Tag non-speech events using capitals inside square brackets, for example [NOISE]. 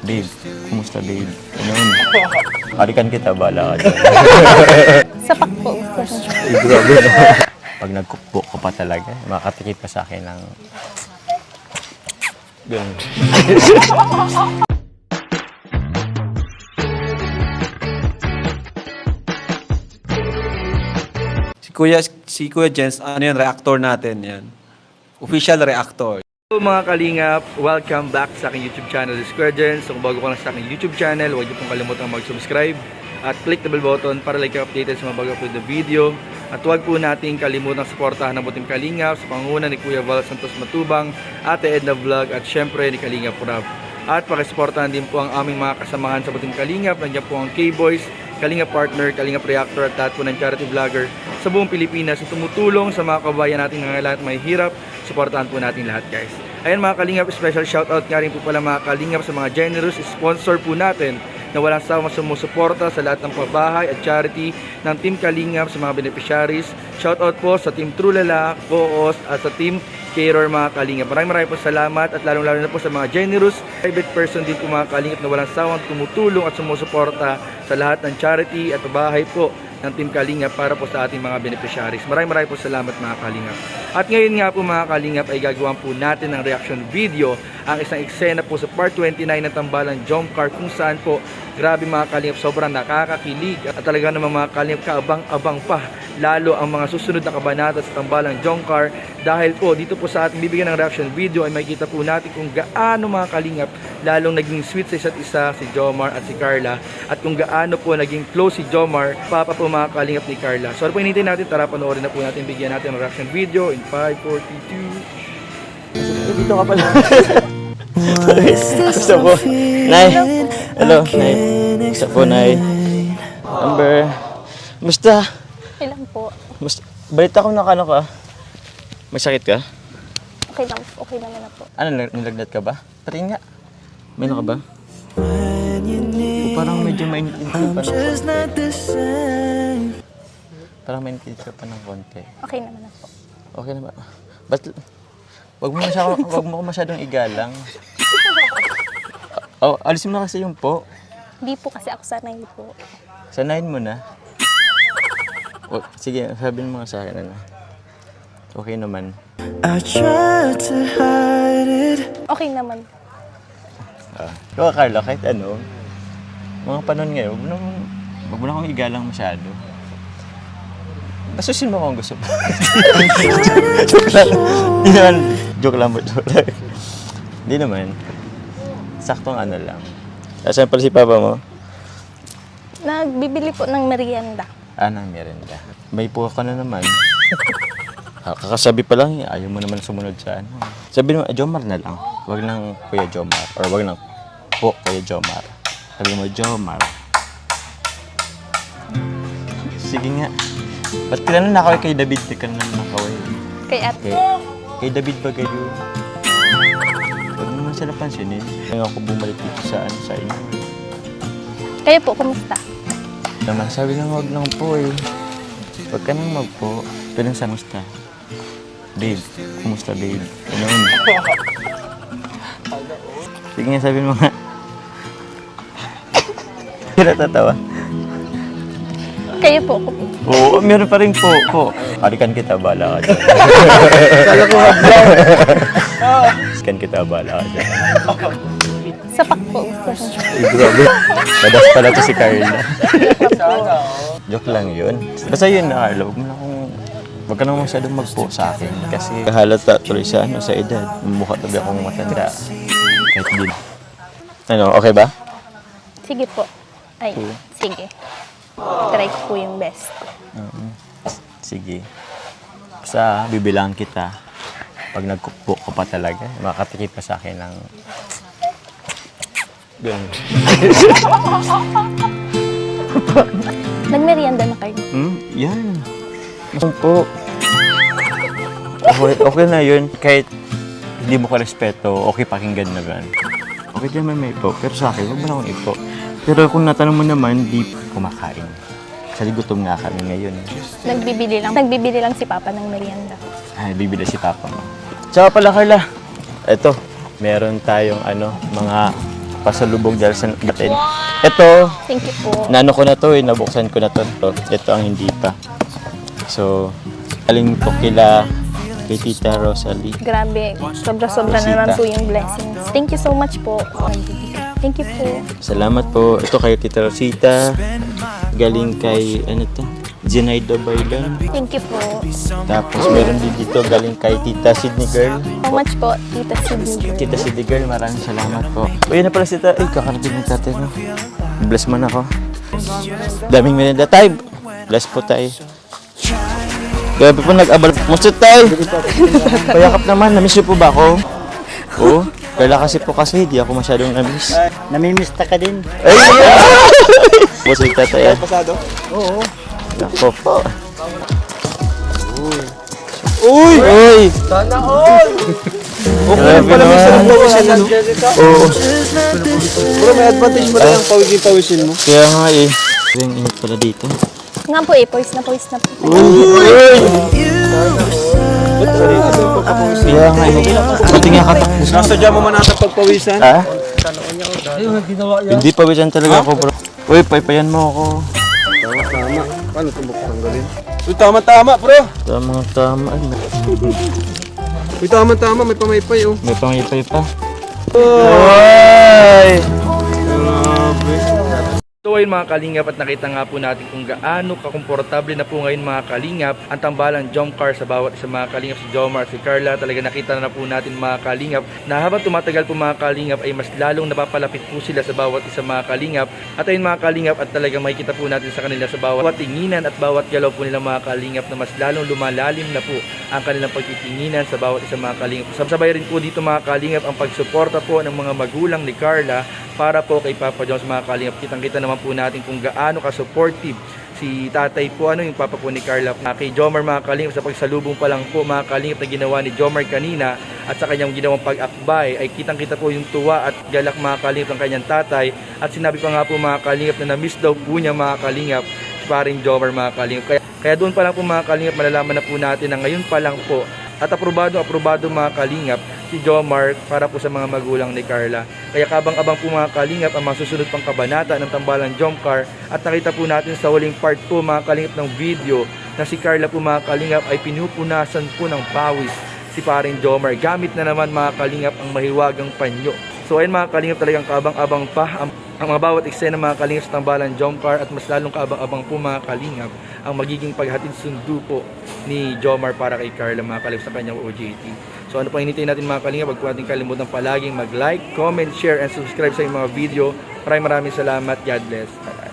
Babe, kumusta babe? Ano? Halikan kita, bala ka dyan. Sapak po. Ay, grabe no? Pag nagkukbo ka pa talaga, makatikip pa sa akin ng... Ganun. Si Kuya, si Kuya Jens, ano yan, reactor natin yan. Official reactor. Hello mga kalingap, welcome back sa aking YouTube channel, The Square Gens. So kung bago ka lang sa aking YouTube channel, huwag niyo pong kalimutan mag-subscribe at click the bell button para like updated sa mga bago upload na video. At huwag po nating kalimutan suportahan ng Butim Kalingap sa panguna ni Kuya Val Santos Matubang, Ate Edna Vlog at syempre ni Kalingap Rab. At pakisuportahan din po ang aming mga kasamahan sa Butim Kalingap. Nandiyan po ang K-Boys, Kalingap Partner, Kalingap Reactor at lahat po ng charity vlogger sa buong Pilipinas na tumutulong sa mga kabayan nating nangangailangan at may hirap. Suportahan po natin lahat guys. Ayan mga Kalingap, special shoutout nga rin po pala mga Kalingap sa mga generous sponsor po natin na walang sama sumusuporta sa lahat ng pabahay at charity ng Team Kalingap sa mga beneficiaries. Shoutout po sa Team Trulala, Koos at sa Team Carer mga Kalingap. Maraming maraming po salamat at lalong lalo na po sa mga generous private person din po mga Kalingap na walang sawang tumutulong at sumusuporta sa lahat ng charity at pabahay po ng Team Kalingap para po sa ating mga beneficiaries. Maraming maraming po salamat mga Kalingap. At ngayon nga po mga Kalingap ay gagawa po natin ng reaction video ang isang eksena po sa part 29 ng Tambalang Jump Car kung saan po grabe mga Kalingap sobrang nakakakilig at talaga namang mga Kalingap kaabang-abang pa lalo ang mga susunod na kabanata sa Tambalang Car dahil po dito po sa ating bibigyan ng reaction video ay makikita po natin kung gaano mga Kalingap lalong naging sweet sa isa't isa si Jomar at si Carla at kung gaano po naging close si Jomar papa po mga Kalingap ni Carla. So ano po hinihintay natin? Tara panoorin na po natin bigyan natin ng reaction video in 5, 4, 3, 2 Dito ka pala. Gusto po. Nay. Hello, Nay. Gusto po, Nay. Amber. Musta? Ilan po? Musta? Balita ko na kano ka. May sakit ka? Okay lang. Okay naman na po. Ano, nil- nilagnat ka ba? Patingin nga. May ano ka ba? O, parang medyo mainit-init ka pa ng. Parang mainit-init ka pa ng konti. Okay naman na po. Okay na ba? Ba't, wag mo masyadong, [LAUGHS] wag mo ko masyadong igalang. Oh, alisin mo na kasi yung po. Hindi po kasi ako sanay po. Sanayin mo na. O, sige, sabihin mo sa akin ano. Okay naman. I tried to hide it. Okay naman. Ah, ikaw, Carla, kahit ano, mga panon ngayon, wag mo na, wag mo na akong igalang masyado. Basusin mo kung gusto mo. [LAUGHS] joke lang. Hindi naman, joke lang, joke lang. Hindi naman. Saktong ano lang. Asan pala si Papa mo? Nagbibili po ng merienda. Ah, ng merenda. May po ka na naman. Ah, Kakasabi pa lang, eh, ayaw mo naman sumunod sa ano. Sabi mo, eh, Jomar na lang. Wag lang Kuya Jomar. Or wag lang po Kuya Jomar. Sabi mo, Jomar. Sige nga. Ba't ka na nakaway kay David? Di ka na nakaway. Kay ate. Kay, kay David ba kayo? Huwag mo naman sila pansinin. Ngayon ako bumalik dito sa ano sa inyo. Kayo po, kumusta? Naman, sabi lang wag lang po eh. Huwag ka nang magpo. Pero sa musta? Babe, kumusta babe? Ano yun? Sige nga, sabi mo nga. Hindi natatawa. Kayo po? Oo, meron pa rin po. Po. Halikan kita, bala ka dyan. Kala ko wag lang. Halikan kita, bala ka dyan. Sapak po. gusto ko. Ay, grabe. Madas pala to si Carla. [LAUGHS] Joke lang yun. Basta yun na, Carla. Huwag mo na akong... Huwag ka nang masyadong magpo sa akin. Kasi halata tuloy sa, ano, sa edad. Mukha tabi akong matanda. Kahit din. Ano, okay ba? Sige po. Ay, Okay. sige. Try ko po yung best. Oo. Sige. Basta bibilangan kita. Pag nagkukbo ka pa talaga, makatikip ka sa akin ng... Ganun. [LAUGHS] Nagmerienda na kayo. Hmm? Yan. Masang po. Okay, okay na yun. Kahit hindi mo ka respeto, okay pakinggan naman. Okay naman may po. Pero sa akin, huwag mo na akong ipo. Pero kung natanong mo naman, di kumakain. Kasi gutom nga kami ngayon. Nagbibili lang. Nagbibili lang si Papa ng merienda. Ay, bibili si Papa mo. Tsaka pala, Carla. Eto, meron tayong ano, mga pasalubog dahil sa natin. Ito, Thank you po. Nano ko na to eh, nabuksan ko na to. to. Ito ang hindi pa. So, galing to kila kay Tita Rosalie. Grabe, sobra-sobra na naman po yung blessings. Thank you so much po. Thank you po. Salamat po. Ito kay Tita Rosita. Galing kay, ano to? Zenaida Bailan. Thank you po. Tapos meron din dito galing kay Tita Sydney Girl. So much po, Tita Sydney. Tita Sydney Girl, maraming salamat po. Uy, na pala si Tita. Ay, kakarating ng tatay mo. Bless man ako. Daming merenda. Tay, bless po tayo. Grabe po nag-abal. Musta tayo? Payakap naman. Namiss niyo po ba ako? Oo. Kaya kasi po kasi hindi ako masyadong namiss. Namimista ka din. Ay! [LAUGHS] Yung tatay. Pasado? Oo. Ako po. Uy! Uy! Sana all! [LAUGHS] Okay pala may sarap pawisin ano? Oo. Bro, may advantage mo lang yung pawigin-pawisin mo. Kaya nga eh. Yung init pala dito. Nga po eh, poise na poise na po. Uy! Kaya nga eh. Pati nga katakbo. Nasadya mo man natin pagpawisan. Ha? Hindi pawisan talaga ako bro. Uy, paypayan mo ako. Uy, tama-tama, bro. Tama tama. May- Uy, tama-tama, may pamaypay, oh. may pangipay pa. Uy! So ayun mga kalingap at nakita nga po natin kung gaano kakomportable na po ngayon mga kalingap ang tambalang jump car sa bawat isa mga kalingap si Jomar, si Carla talaga nakita na po natin mga kalingap na habang tumatagal po mga kalingap ay mas lalong napapalapit po sila sa bawat isa mga kalingap at ayun mga kalingap at talagang makikita po natin sa kanila sa bawat tinginan at bawat galaw po nila mga kalingap na mas lalong lumalalim na po ang kanilang pagtitinginan sa bawat isa mga kalingap. Sabay rin po dito mga kalingap ang pagsuporta po ng mga magulang ni Carla para po kay Papa Jones mga kalingap. Kitang-kita naman po natin kung gaano ka-supportive si tatay po, ano yung papa po ni Carla. Kay Jomar mga kalingap sa pagsalubong pa lang po mga kalingap na ginawa ni Jomar kanina at sa kanyang ginawang pag-akbay ay kitang-kita po yung tuwa at galak mga kalingap ng kanyang tatay at sinabi pa nga po mga kalingap na na-miss daw po niya mga kalingap si paring Jomar mga kalingap. Kaya, kaya doon pa lang po mga kalingap malalaman na po natin na ngayon pa lang po at aprobado aprobado mga kalingap si Jomar para po sa mga magulang ni Carla. Kaya kabang-abang po mga kalingap ang masusunod pang kabanata ng tambalan Jomcar at nakita po natin sa huling part po mga kalingap ng video na si Carla po mga kalingap ay pinupunasan po ng pawis si paring Jomar gamit na naman mga kalingap ang mahiwagang panyo. So ayun mga kalingap talagang kabang-abang pa ang, ang mga bawat eksena mga kalingap sa tambalan Jomcar at mas lalong kabang-abang po mga kalingap ang magiging paghatid sundo po ni Jomar para kay Carla mga kalingap sa kanyang OJT. So ano pang hinintay natin mga kalingap, wag po natin kalimutan palaging mag-like, comment, share, and subscribe sa mga video. Maraming maraming salamat. God bless.